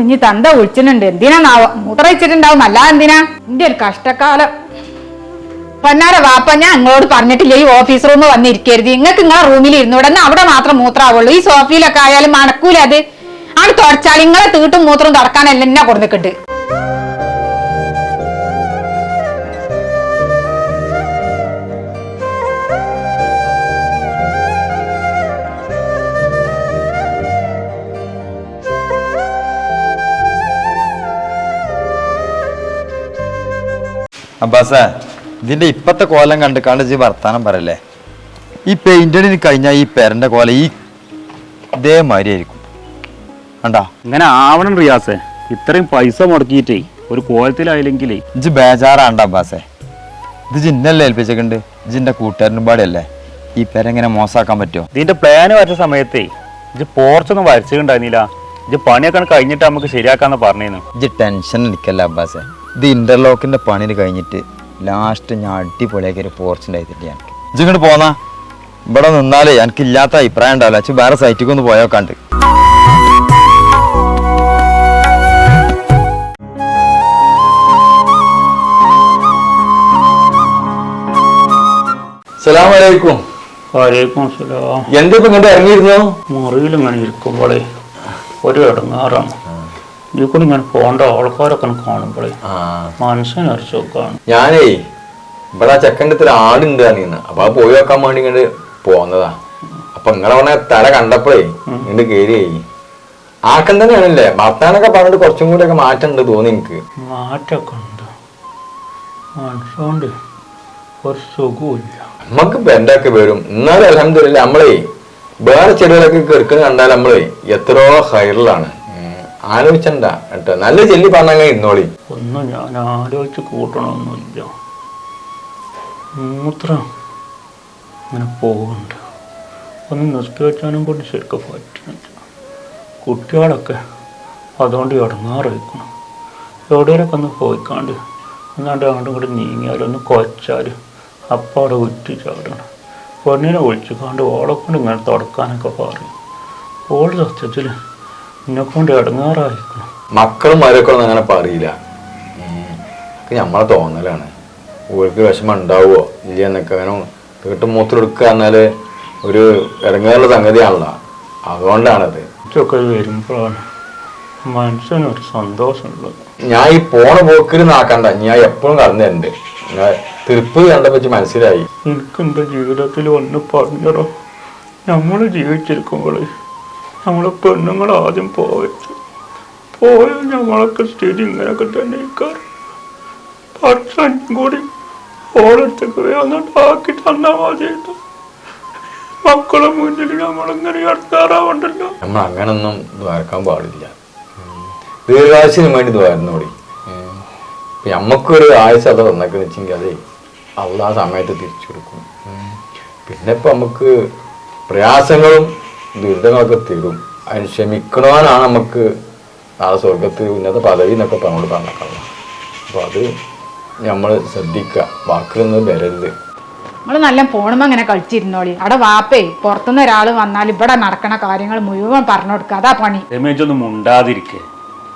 ഇനി തന്ത വിളിച്ചിട്ടുണ്ട് എന്തിനാ മൂത്ര വെച്ചിട്ടുണ്ടാവും അല്ല എന്തിനാ എന്റെ ഒരു കഷ്ടക്കാലം പൊന്നാര വാപ്പ ഞാൻ അങ്ങോട് പറഞ്ഞിട്ടില്ല ഈ ഓഫീസ് റൂം വന്നിരിക്കരുത്. നിങ്ങൾക്ക് നിങ്ങളെ റൂമിൽ ഇരുന്നൂടെ അവിടെ മാത്രം മൂത്രാവുള്ളൂ. ഈ സോഫയിലൊക്കെ ആയാലും മണക്കൂല അത്. ആണ് തുടച്ചാൽ നിങ്ങളെ തീട്ടും മൂത്രം തുടക്കാനല്ല എന്നെ കൊടുത്തിട്ടുണ്ട് അബ്ബാസേ ഇതിന്റെ ഇപ്പത്തെ കോലം കണ്ട് കണ്ട് ജി വർത്താനം പറയല്ലേ? ഈ പെയിന്റിന് കഴിഞ്ഞാൽ ഈ പെരന്റെ കോല ഈ ഇതേമാതിരി ആയിരിക്കും. കണ്ടാ? ഇങ്ങനെ ആവണം റിയാസേ. ഇത്രയും പൈസ മുടക്കിയിട്ടേ ഒരു കോലത്തിലായില്ലെങ്കിലേ. ഇത് ബേജാറാണ്ട അബ്ബാസേ ഇത് ജിന്നല്ലേ ഏൽപ്പിച്ചിട്ടുണ്ട് ജിന്റെ കൂട്ടുകാരനും പാടിയല്ലേ? ഈ പെര എങ്ങനെ മോശമാക്കാൻ പറ്റുമോ ഇതിന്റെ പ്ലാൻ വരച്ച സമയത്തേ ഇത് പോർച്ചൊന്നും വരച്ചിട്ടുണ്ടായിരുന്നില്ല. ഇത് പണിയൊക്കെ കഴിഞ്ഞിട്ട് നമുക്ക് ശരിയാക്കാന്ന് പറഞ്ഞിരുന്നു. ഇത് ടെൻഷൻ നിൽക്കല്ല അബ്ബാസേ ഇത് ഇന്റർലോക്കിന്റെ പണിന് കഴിഞ്ഞിട്ട് ലാസ്റ്റ് ഞാൻ അടിപൊളിയാക്കി ഒരു പോർച്ച് ഉണ്ടായിട്ടില്ല എനിക്ക് ഇജ്ജ് ഇങ്ങോട്ട് പോന്നാ? ഇവിടെ നിന്നാലേ എനിക്ക് ഇല്ലാത്ത അഭിപ്രായം ഉണ്ടാവില്ല. അച്ഛൻ വേറെ സൈറ്റിക്ക് ഒന്ന് പോയോക്കാണ്ട് സലാമലൈക്കും. വലൈക്കും സലാം. എന്താ ഇപ്പൊ ഇങ്ങോട്ട് ഇറങ്ങിയിരുന്നു? മുറിയിൽ ഇങ്ങനെ ഇരിക്കുമ്പോഴേ ഒരു ഇടങ്ങാറാണ്. ഇതിൽ കൂടി ഇങ്ങനെ പോകേണ്ട ആൾക്കാരൊക്കെ കാണുമ്പോൾ മനസ്സിനൊരു സുഖമാണ് ഞാനേ ഇവിടെ ആ ചെക്കന്റെ ആടുണ്ട് അനിന്ന് അപ്പൊ അത് പോയി വെക്കാൻ വേണ്ടി ഇങ്ങോട്ട് പോന്നതാ. അപ്പൊ നിങ്ങളെ പറഞ്ഞ തല കണ്ടപ്പോഴേ ഇങ്ങോട്ട് കയറിയായി ആക്കം തന്നെയാണല്ലേ ഭർത്താനൊക്കെ പറഞ്ഞിട്ട് കുറച്ചും കൂടി ഒക്കെ മാറ്റമുണ്ട് തോന്നി എനിക്ക്. മാറ്റമൊക്കെ ഉണ്ട്. മനസ്സുകൊണ്ട് ഒരു സുഖമില്ല നമുക്ക് വരും? എന്നാലും അലഹമില്ല നമ്മളേ വേറെ ചെടികളൊക്കെ കെടുക്കുന്ന കണ്ടാൽ നമ്മളേ എത്രയോ ഹൈറിലാണ്. ആലോചിച്ചണ്ട കേട്ടോ. നല്ല ചെല്ലി പറഞ്ഞാൽ ഇരുന്നോളി. ഒന്നും ഞാൻ ആലോചിച്ച് കൂട്ടണമൊന്നുമില്ല. ഇങ്ങനെ പോകുന്നുണ്ട്. ഒന്ന് വെച്ചാനും കൂടി ശരിക്കും പറ്റുന്നില്ല. കുട്ടികളൊക്കെ അതുകൊണ്ട് ഇടങ്ങാറിക്കണം എവിടെയൊക്കെ ഒന്ന് പോയിക്കാണ്ട് എന്നാണ്ട് അങ്ങോട്ടും ഇങ്ങോട്ട് നീങ്ങിയാലും ഒന്ന് കൊച്ചാൽ അപ്പം അവിടെ ഉറ്റി ചാടണം. പെണ്ണിനെ വിളിച്ചു കാണ്ട് ഓളെ കൊണ്ട് ഇങ്ങനെ തുടക്കാനൊക്കെ പറയും. ഓൾ സത്യത്തിൽ എന്നെ കൊണ്ട് ഇടങ്ങാറായിരിക്കണം. മക്കളും മരക്കളും അങ്ങനെ പറയില്ല. നമ്മളെ തോന്നലാണ്. ഓർക്ക് വിഷമം ഉണ്ടാവുമോ ഇല്ല എന്നൊക്കെ അങ്ങനെ തീട്ട് മൂത്രം എടുക്കുക എന്നാൽ ഒരു ഇറങ്ങാനുള്ള സംഗതിയാണല്ലോ. അതുകൊണ്ടാണത്. ഇതൊക്കെ വരുമ്പോഴാണ് മനസ്സിനൊരു സന്തോഷമുള്ളത്. ഞാൻ ഈ പോണ പോക്കിൽ നാക്കണ്ട. ഞാൻ എപ്പോഴും കടന്നു തരണ്ട് ഞാൻ തിരുപ്പ് കണ്ടപ്പോ മനസ്സിലായി. എനിക്ക് എന്റെ ജീവിതത്തിൽ ഒന്ന് പറഞ്ഞോ നമ്മൾ ജീവിച്ചിരിക്കുമ്പോൾ നമ്മൾ പെണ്ണുങ്ങൾ ആദ്യം പോയത് പോയ ഞങ്ങളൊക്കെ സ്ഥിതി ഇങ്ങനെയൊക്കെ തന്നെ ഇരിക്കാറ്. പക്ഷം കൂടി ഓളത്തേക്ക് ആക്കി തന്നാൽ മതി മക്കളെ മുന്നിൽ നമ്മളിങ്ങനെ അടുത്താറാവണ്ടല്ലോ നമ്മൾ അങ്ങനൊന്നും ദ്വാരക്കാൻ പാടില്ല. ദീർഘാശിന് വേണ്ടി ദ്വാരുന്നോടി നമുക്കൊരു ആയുസ് അത് വന്നൊക്കെ വെച്ചെങ്കിൽ അതെ അവൾ ആ സമയത്ത് തിരിച്ചു കൊടുക്കും പിന്നെ ഇപ്പൊ നമുക്ക് പ്രയാസങ്ങളും ദുരിതങ്ങളൊക്കെ തീരും അതിന് ക്ഷമിക്കണവനാണ് നമുക്ക് ആ സ്വർഗത്തിൽ ഉന്നത പദവി എന്നൊക്കെ നമ്മൾ പറഞ്ഞേക്കണം അപ്പോൾ അത് നമ്മൾ ശ്രദ്ധിക്കുക. വാക്കുകളൊന്നും വരരുത്. നമ്മൾ നല്ല ഫോണുമ്പോ അങ്ങനെ കളിച്ചിരുന്നോളി. അവിടെ വാപ്പേ പുറത്തുനിന്ന് ഒരാൾ വന്നാൽ ഇവിടെ നടക്കണ കാര്യങ്ങൾ മുഴുവൻ പറഞ്ഞു കൊടുക്കുക. അതാ പണി. രമേശൊന്നും മുണ്ടാതിരിക്കേ.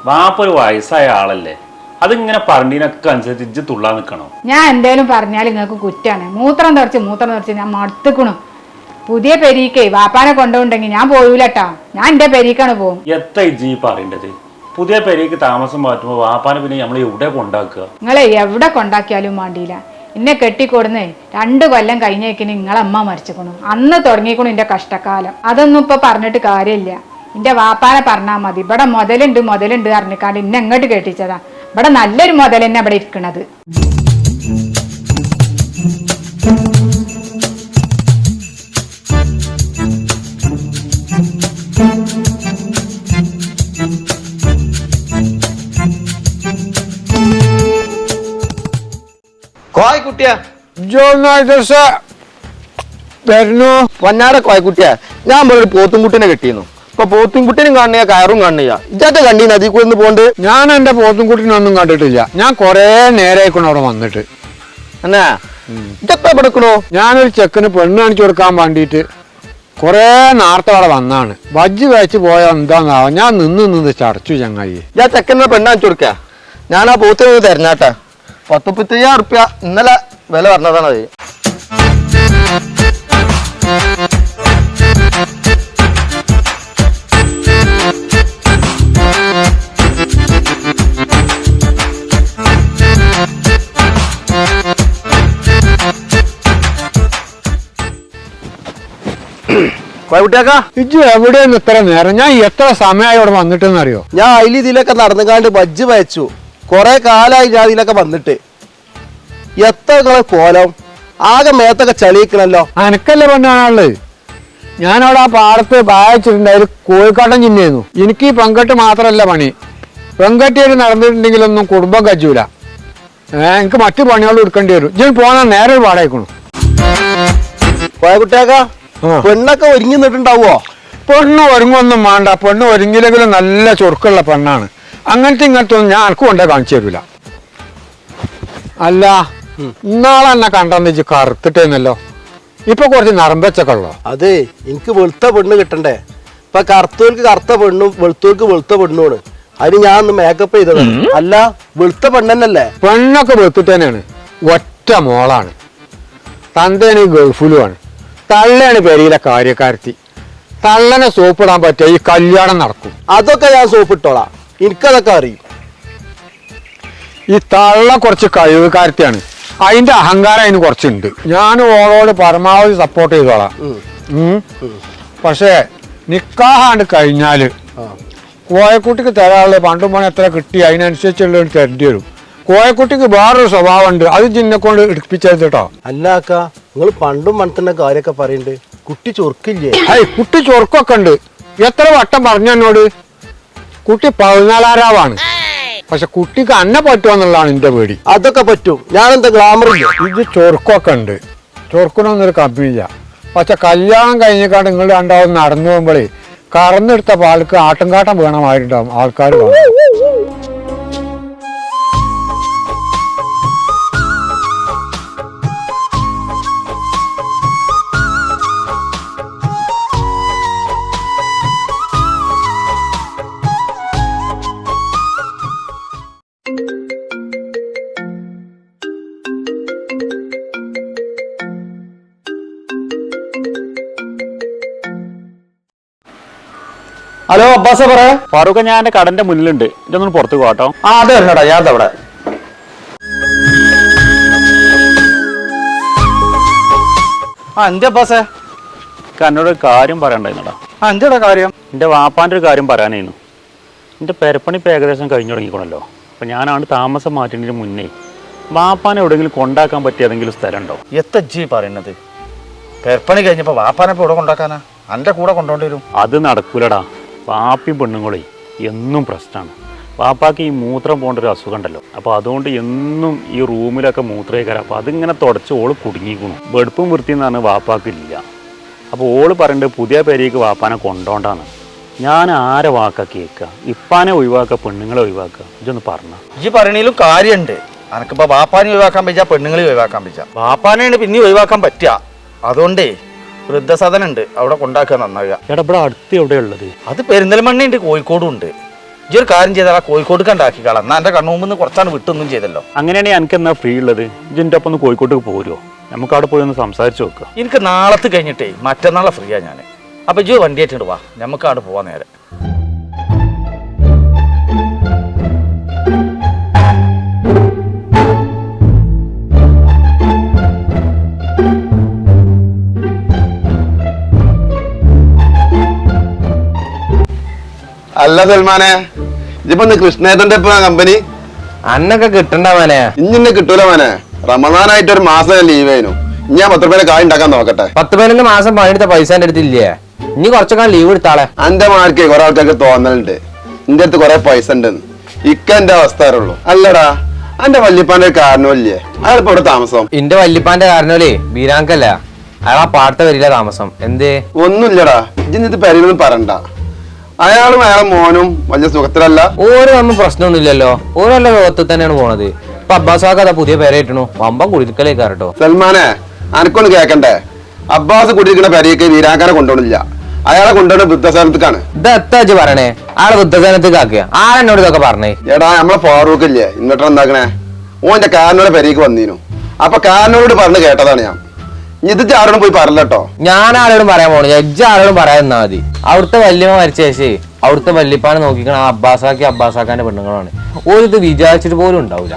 വാപ്പ ഒരു വയസ്സായ ആളല്ലേ. അതിങ്ങനെ പറഞ്ഞതിനൊക്കെ അനുസരിച്ച് തുള്ളാ തുള്ളാൻ നിൽക്കണം? ഞാൻ എന്തേലും പറഞ്ഞാൽ നിങ്ങൾക്ക് കുറ്റാണ്. മൂത്രം തെറിച്ച് മൂത്രം തെറിച്ച് ഞാൻ മടുത്തുക്കണു. പുതിയ പെരീക്കേ വാപ്പാനെ കൊണ്ടുണ്ടെങ്കിൽ ഞാൻ പോയൂലട്ടാ. ഞാൻ എന്റെ പെരീക്കാണ് പോകും. എത്ര ഇജ്ജ് പറയണ്ടത്? പുതിയ പെരീക്ക് താമസം മാറ്റുമ്പോ വാപ്പാനെ പിന്നെ നമ്മൾ എവിടെ കൊണ്ടാക്കുക? നിങ്ങളെ എവിടെ കൊണ്ടാക്കിയാലും വേണ്ടിയില്ല എന്നെ കെട്ടിക്കൊടുന്ന് രണ്ട് കൊല്ലം കഴിഞ്ഞേക്കിന് നിങ്ങളമ്മ മരിച്ചിക്കണു. അന്ന് തുടങ്ങിക്കണു എന്റെ കഷ്ടക്കാലം അതൊന്നും ഇപ്പൊ പറഞ്ഞിട്ട് കാര്യമില്ല. എന്റെ വാപ്പാനെ പറഞ്ഞാൽ മതി. ഇവിടെ മുതലുണ്ട് മുതലുണ്ട് അറിഞ്ഞിക്കാണ്ട് ഇന്നെ എങ്ങോട്ട് കെട്ടിച്ചതാ? ഇവിടെ നല്ലൊരു മുതൽ തന്നെ ഇവിടെ ഇരിക്കണത്. കോയ് കുട്ടിയാ ജോന്നായിട്ട് വരുന്നു. പൊന്നാര കോയക്കുട്ടിയാ ഞാൻ ഒരു പോത്തുംകുട്ടിനെ കിട്ടിയിരുന്നു. ഇപ്പൊ പോത്തുംകുട്ടിനും കാണുക കയറും കാണുക ഇജാത്ത കണ്ടി നദി കൂടെ പോണ്ട്? ഞാൻ എന്റെ പോത്തുംകുട്ടിനൊന്നും കണ്ടിട്ടില്ല. ഞാൻ കൊറേ നേരായിക്കണം അവിടെ വന്നിട്ട്. എന്നാ? ഇതൊക്കെ എടുക്കണോ ഞാനൊരു ചെക്കന് പെണ്ണ് കാണിച്ചു കൊടുക്കാൻ വേണ്ടിട്ട് കൊറേ നേരത്തെ അവിടെ വന്നാണ്. വജ്ജ് വെച്ച് പോയാൽ എന്താന്നാവാ? ഞാൻ നിന്ന് നിന്ന് ചടച്ചു ചങ്ങായി. ഞാൻ ചെക്കനെ പെണ്ണാണിച്ചു കൊടുക്ക. ഞാൻ ആ പോത്തിനൊന്ന് തരണാട്ടാ പത്ത് മുപ്പത്തയ്യായിരം റുപ്യ ഇന്നലെ വില പറഞ്ഞതാണ് അത്. കോയക്കുട്ടിയാക്കാ ഇജ്ജ് എവിടെയെന്ന് ഇത്ര നേരം? ഞാൻ എത്ര സമയമായി അവിടെ വന്നിട്ടെന്ന് അറിയോ? ഞാൻ അതിൽ ഇതിലൊക്കെ നടന്നുകാണ്ട് ബജ്ജ് വയച്ചു കുറെ കാലമായി ഞാൻ ഇതിലൊക്കെ വന്നിട്ട്. എത്ര നിങ്ങളെ കോലം? ആകെ മേത്തൊക്കെ ചളിയിക്കണല്ലോ. അനക്കല്ലേ പെണ്ണാണുള്ളത് ഞാനവിടെ ആ പാടത്ത് വായിച്ചിട്ടുണ്ടായത് കോഴിക്കാട്ടം ചിന്നയായിരുന്നു. എനിക്ക് ഈ പെങ്കട്ട് മാത്രമല്ല പണി. പെങ്കട്ടിയൊരു നടന്നിട്ടുണ്ടെങ്കിലൊന്നും കുടുംബം കജൂല ഏ എനിക്ക് മറ്റു പണികളും എടുക്കേണ്ടി വരും. ഞാൻ പോന്നാ നേരെ പാടായിക്കണു കോയക്കുട്ടിയാക്കാ. പെണ്ണൊക്കെ ഒരുങ്ങി നിന്നിട്ടുണ്ടാവോ പെണ്ണ് ഒരുങ്ങൊന്നും വേണ്ട. പെണ്ണ് ഒരുങ്ങിയില്ലെങ്കിലും നല്ല ചൊറുക്കുള്ള പെണ്ണാണ്. അങ്ങനത്തെ ഇങ്ങനത്തെ ഒന്നും ഞാൻ എനിക്ക് കൊണ്ടേ കാണിച്ചു തരൂല. അല്ല ഇന്നാളെ എന്നെ കണ്ടെന്ന് വെച്ച് കറുത്തിട്ടേന്നല്ലോ. ഇപ്പൊ കുറച്ച് നറമ്പച്ചൊക്കെ ഉള്ളോ? അതെ എനിക്ക് വെളുത്ത പെണ്ണ് കിട്ടണ്ടേ. ഇപ്പൊ കറുത്തവർക്ക് കറുത്ത പെണ്ണും വെളുത്തവർക്ക് വെളുത്ത പെണ്ണുമാണ്. അതിന് ഞാൻ ഒന്ന് മേക്കപ്പ് ചെയ്തത് അല്ല വെളുത്ത പെണ്ണന്നല്ലേ? പെണ്ണൊക്കെ വെളുത്തിട്ടേനാണ് ഒറ്റ മോളാണ്. തന്തേന് ഗൾഫിലുമാണ് തള്ളയാണ് പെരിയിലെ കാര്യക്കാരത്തി. തള്ളനെ സോപ്പിടാൻ പറ്റിയ ഈ കല്യാണം നടക്കും. അതൊക്കെ ഞാൻ സോപ്പിട്ടോളാം. എനിക്കതൊക്കെ അറിയും. ഈ തള്ള കുറച്ച് കഴിവുകാരത്തിയാണ് അതിന്റെ അഹങ്കാരം അതിന് കുറച്ചുണ്ട്. ഞാൻ ഓളോട് പരമാവധി സപ്പോർട്ട് ചെയ്തോളാം. പക്ഷേ നിക്കാഹാണ്ട് കഴിഞ്ഞാൽ കോയക്കുട്ടിക്ക് തരാനുള്ള പണ്ടും പണി എത്ര കിട്ടി അതിനനുസരിച്ചുള്ള തരേണ്ടി വരും. കോയക്കുട്ടിക്ക് വേറൊരു സ്വഭാവമുണ്ട്. അത് ജിന്നെ കൊണ്ട് എടുപ്പിച്ചത് കേട്ടോ. അല്ല അക്ക നിങ്ങൾ പണ്ടും മണത്തിന്റെ കാര്യമൊക്കെ പറയുന്നുണ്ട് കുട്ടി ചൊറുക്കില്ലേ? ഐ കുട്ടി ചൊറുക്കൊക്കെ ഉണ്ട്. എത്ര വട്ടം പറഞ്ഞു എന്നോട്? കുട്ടി പതിനാലാരാവാണ്. പക്ഷെ കുട്ടിക്ക് അന്നെ പറ്റുമെന്നുള്ളതാണ് എന്റെ പേടി. അതൊക്കെ പറ്റും. ഞാൻ എന്താ ഗ്ലാമർ ഇല്ലേ? ഇത് ചൊറുക്കൊക്കെ ഉണ്ട്. ചൊറുക്കണമൊന്നും കമ്പിയില്ല പക്ഷെ കല്യാണം കഴിഞ്ഞേക്കാണ്ട് നിങ്ങൾ രണ്ടാവും നടന്നു പോകുമ്പോഴേ കറന്നെടുത്ത പാൽക്ക് ആട്ടുംകാട്ടം വേണമായിട്ടുണ്ടാവും. ആൾക്കാർ കാണും ഹലോ അബ്ബാസ പറ. ഫാറൂഖ് ഞാൻ എന്റെ കടന്റെ മുന്നിലുണ്ട്. ഇതൊന്നും പുറത്തു പോകട്ടോ ആ അതെ വരണടാ ഞാൻ അവിടെ ആ എന്റെ അബ്ബാസേ? എന്നോട് ഒരു കാര്യം പറയണ്ടായിരുന്നടാ ആ എന്തെടാ കാര്യം? എന്റെ വാപ്പാന്റെ ഒരു കാര്യം പറയാനായിരുന്നു. എന്റെ പെരപ്പണി ഇപ്പം ഏകദേശം കഴിഞ്ഞു തുടങ്ങിക്കണല്ലോ. അപ്പൊ ഞാനാണ് താമസം മാറ്റുന്നതിന് മുന്നേ വാപ്പാനെ എവിടെയെങ്കിലും കൊണ്ടാക്കാൻ പറ്റിയ ഏതെങ്കിലും സ്ഥലം ഉണ്ടോ സ്ഥലമുണ്ടോ ജി പറയുന്നത്. പെർപ്പണി കഴിഞ്ഞപ്പോ വാപ്പാനെ ഇപ്പൊ ഇവിടെ കൊണ്ടാക്കാനാ? അന്റെ കൂടെ കൊണ്ടോണ്ടി വരും. അത് നടക്കൂലടാ. വാപ്പിയും പെണ്ണുങ്ങളെ എന്നും പ്രശ്നമാണ്. പാപ്പാക്ക് ഈ മൂത്രം പോകേണ്ട ഒരു അസുഖം ഉണ്ടല്ലോ. അപ്പോൾ അതുകൊണ്ട് എന്നും ഈ റൂമിലൊക്കെ മൂത്രേക്കാരം അപ്പോൾ അതിങ്ങനെ തുടച്ച് ഓൾ കുടുങ്ങിക്കണു. വെടുപ്പും വൃത്തിയും എന്ന് പറഞ്ഞാൽ വാപ്പാക്ക് ഇല്ല. അപ്പോൾ ഓൾ പറയണ്ട് പുതിയ പേരേക്ക് വാപ്പാനെ കൊണ്ടോണ്ടാണ് ഞാൻ ആരെ വാക്ക കേൾക്കുക ഇപ്പാനെ ഒഴിവാക്കുക പെണ്ണുങ്ങളെ ഒഴിവാക്കുക ഇതൊന്ന് പറഞ്ഞ. ഈ പറയണേലും കാര്യമുണ്ട് അനക്കിപ്പോ വാപ്പാനെ ഒഴിവാക്കാൻ പറ്റാ പെണ്ണുങ്ങളെ ഒഴിവാക്കാൻ പറ്റാ. വാപ്പാനെയാണ് പിന്നെ ഒഴിവാക്കാൻ പറ്റുക അതുകൊണ്ടേ വൃദ്ധസദനം ഉണ്ട് അവിടെ കൊണ്ടാക്കുക നന്നാവുക. എടാ ഇവിടെ അടുത്ത് എവിടെ ഉള്ളത് അത് പെരിന്തൽമണ്ണയുണ്ട് കോഴിക്കോടും ഉണ്ട് ഈ ഒരു കാര്യം ചെയ്താൽ ആ കോഴിക്കോട് കണ്ടാക്കിക്കളാം എന്നാ എന്റെ കണ്ണുമുമ്പ് നിന്ന് കുറച്ചാണ് വിട്ടൊന്നും ചെയ്തല്ലോ. അങ്ങനെയാണെങ്കിൽ എനിക്ക് എന്നാ ഫ്രീ ഉള്ളത്? ഇതിന്റെ ഒപ്പം ഒന്ന് കോഴിക്കോട്ടേക്ക് പോരുമോ നമുക്ക് അവിടെ പോയി ഒന്ന് സംസാരിച്ച് നോക്കുക എനിക്ക് നാളത്ത് കഴിഞ്ഞിട്ടേ മറ്റന്നാളെ ഫ്രീയാ ഞാൻ അപ്പൊ ഇജ് വണ്ടി ആയിട്ടുണ്ട് വാ. നമുക്ക് അവിടെ പോവാൻ നേരെ. അല്ല സൽമാനെ ഇതിപ്പോ കൃഷ്ണേട്ടന്റെ ഇപ്പൊ കമ്പനി അന്നൊക്കെ കിട്ടണ്ട മനെ. ഇഞ്ഞിന്നെ കിട്ടൂല മോനെ. റമദാനായിട്ട് ഒരു മാസം ലീവ് ആയിരുന്നു ഞാൻ പത്ത് പേരെ കായ് ഉണ്ടാക്കാൻ നോക്കട്ടെ. പത്ത് പതിനൊന്ന് മാസം പണിയെടുത്ത പൈസ എന്റെ അടുത്തില്ലേ ഇനി കുറച്ചൊക്കെ ലീവ് എടുത്താളെ. അന്റെ മാർക്ക് കുറെ ആൾക്കാർക്ക് തോന്നലുണ്ട്. എന്റെ അടുത്ത് കുറെ പൈസ ഉണ്ട് ഇക്ക എന്റെ അവസ്ഥ അറിയുള്ളൂ. അല്ലടാ അന്റെ വല്യപ്പാന്റെ ഒരു കാരണമില്ലേ അയാളിപ്പോ ഇവിടെ താമസം. എന്റെ വല്യപ്പാന്റെ കാരണമല്ലേ? ബീരാങ്കല്ല? അയാൾ ആ പാടത്തെ വരില്ല താമസം. എന്തേ? ഒന്നുമില്ലടാ. ഇജിന്നിത് പെരയിലൊന്നും പറയണ്ട. അയാളും അയാളെ മോനും വലിയ സുഖത്തിലല്ല. ഓരോ ഒന്നും പ്രശ്നമൊന്നുമില്ലല്ലോ. ഓരോ ലോകത്തിൽ തന്നെയാണ് പോണത്. ഇപ്പൊ അബ്ബാസാക്ക് അതാ പുതിയ പേര കിട്ടണു വമ്പം കുടിക്കലേക്കാരട്ടോ സൽമാനെ അനക്കൊന്ന് കേക്കണ്ടേ? അബ്ബാസ് കുടിയിരിക്കുന്ന പേരേക്ക് വീരാക്കാനെ കൊണ്ടുപോണില്ല. അയാളെ കൊണ്ടുവരുന്ന വൃദ്ധസ്ഥാനത്തേക്കാണ് ഇത് എത്താച്ച് പറയണേ. ആളെ വൃദ്ധസേനത്തേക്ക് ആക്കുക ആരെന്നോട് ഇതൊക്കെ പറഞ്ഞേ? എടാ നമ്മളെ ഫാറൂഖ് ഇല്ലേ? ഇന്നിട്ട് എന്താക്കണേ? ഓന്റെ കാരനോടെ പേരേക്ക് വന്നീനു. അപ്പൊ കാരനോട് പറഞ്ഞ് കേട്ടതാണ് ഞാൻ. ഇത് ആരോടും പോയി പറഞ്ഞല്ലോ ഞാൻ ആരോടും പറയാൻ പോണു ജഡ്ജ് ആരോടും പറയാൻ നിന്നാ മതി. അവിടുത്തെ വല്യമ്മ മരിച്ച ശേഷേ അവിടുത്തെ വല്യപ്പാനെ നോക്കിക്കണ ആ അബ്ബാസാക്കി അബ്ബാസാക്കാന്റെ പെണ്ണുങ്ങളാണ്. ഓരിത് വിചാരിച്ചിട്ട് പോലും ഉണ്ടാവില്ല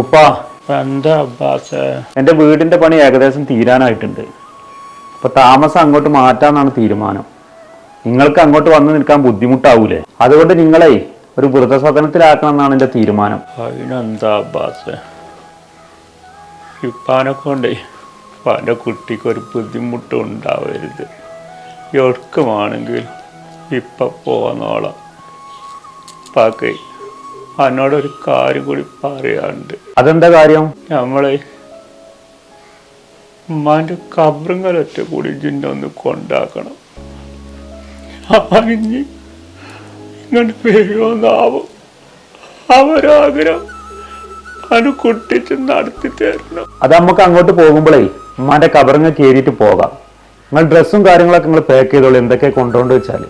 ഉപ്പ. എന്താ അബ്ബാസ്? എന്റെ വീടിന്റെ പണി ഏകദേശം തീരാനായിട്ടുണ്ട്. അപ്പൊ താമസം അങ്ങോട്ട് മാറ്റാന്നാണ് തീരുമാനം. നിങ്ങൾക്ക് അങ്ങോട്ട് വന്ന് നിൽക്കാൻ ബുദ്ധിമുട്ടാവൂലേ? അതുകൊണ്ട് നിങ്ങളെ ഒരു വൃദ്ധസദനത്തിലാക്കണം എന്നാണ് എന്റെ തീരുമാനം. അതിനെന്താ അബ്ബാസ്? ഇപ്പാനെ കൊണ്ടേ ഇപ്പാന്റെ കുട്ടിക്ക് ഒരു ബുദ്ധിമുട്ടും ഉണ്ടാവരുത് എവർക്കുമാണെങ്കിൽ ഇപ്പൊ പോന്നോളാം. പാക്കേ എന്നോടൊരു കാര്യം കൂടി പറയാണ്ട് അതെന്താ കാര്യം? നമ്മളെ ഉമ്മാന്റെ കബറുകളൊറ്റ കൂടി ജിന്നൊന്ന് കൊണ്ടാക്കണം. ഇനി ഇങ്ങോട്ട് അവരാഗ്രഹം അത് കുട്ടിച്ച് നടത്തി തരണം. അത് നമുക്ക് അങ്ങോട്ട് പോകുമ്പോഴേ ഉമ്മാന്റെ കബറിങ്ങ കയറിയിട്ട് പോകാം. നിങ്ങൾ ഡ്രസ്സും കാര്യങ്ങളൊക്കെ നിങ്ങൾ പാക്ക് ചെയ്തോളൂ. എന്തൊക്കെ കൊണ്ടുകൊണ്ട് വെച്ചാൽ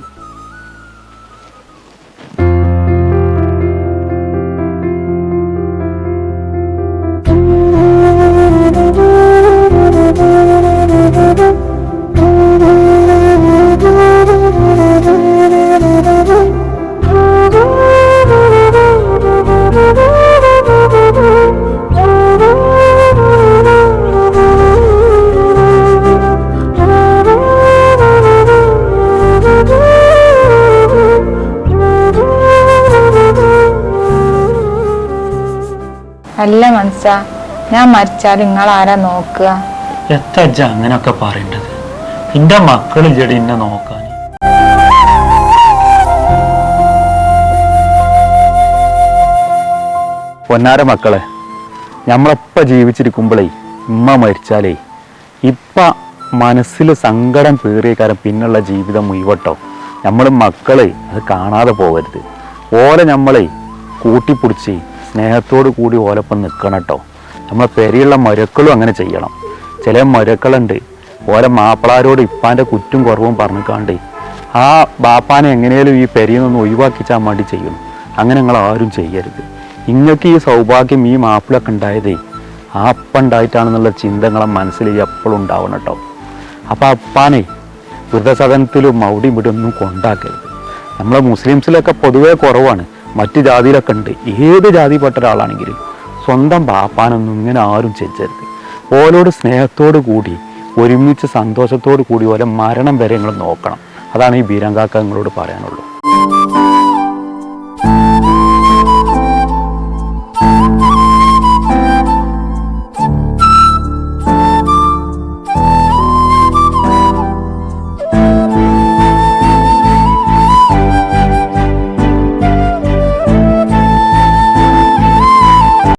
അല്ല മനസ്സ ഞാൻ മരിച്ചാൽ നിങ്ങൾ ആരാ നോക്കുക? എത്ര അങ്ങനൊക്കെ പറയേണ്ടത്? എന്റെ മക്കളില്ലടി എന്നെ നോക്കാൻ. പൊന്നാര മക്കളെ നമ്മളെപ്പ ജീവിച്ചിരിക്കുമ്പോഴേ ഉമ്മ മരിച്ചാലേ ഇപ്പ മനസ്സിൽ സങ്കടം പേറിയ കാരം പിന്നുള്ള ജീവിതം മുഴുവട്ടോ. നമ്മൾ മക്കളെ അത് കാണാതെ പോകരുത്. ഓലെ നമ്മളെ കൂട്ടിപ്പിടിച്ച് സ്നേഹത്തോട് കൂടി ഓലപ്പം നിൽക്കണം കേട്ടോ നമ്മളെ പെരിയുള്ള മരക്കളും അങ്ങനെ ചെയ്യണം. ചില മരക്കളുണ്ട്. ഓലെ മാപ്പിളാരോട് ഇപ്പാന്റെ കുറ്റും കുറവും പറഞ്ഞിക്കാണ്ട് ആ ബാപ്പാനെ എങ്ങനെയാലും ഈ പെരിയിൽ നിന്ന് ഒഴിവാക്കിച്ചാൽ വേണ്ടി ചെയ്യണം അങ്ങനെ നിങ്ങൾ ആരും ചെയ്യരുത്. ഇങ്ങക്ക് ഈ സൗഭാഗ്യം ഈ മാപ്പിളൊക്കെ ഉണ്ടായതേ ആ അപ്പ ഉണ്ടായിട്ടാണെന്നുള്ള ചിന്ത നിങ്ങളെ മനസ്സിൽ എപ്പോഴും ഉണ്ടാവണം കേട്ടോ അപ്പം അപ്പാനെ വൃദ്ധസദനത്തിലും മൗടി ഇവിടെ ഒന്നും കൊണ്ടാക്കരുത്. നമ്മളെ മുസ്ലിംസിലൊക്കെ പൊതുവേ കുറവാണ്. മറ്റു ജാതിയിലൊക്കെ ഉണ്ട്. ഏത് ജാതിപ്പെട്ട ഒരാളാണെങ്കിലും സ്വന്തം പാപ്പാനൊന്നും ഇങ്ങനെ ആരും ചെയ്യരുത് ഓലോട് സ്നേഹത്തോട് കൂടി ഒരുമിച്ച് സന്തോഷത്തോട് കൂടി ഓരോ മരണം വരെ നിങ്ങൾ നോക്കണം. അതാണ് ഈ ബീരങ്കാക്ക നിങ്ങളോട് പറയാനുള്ളൂ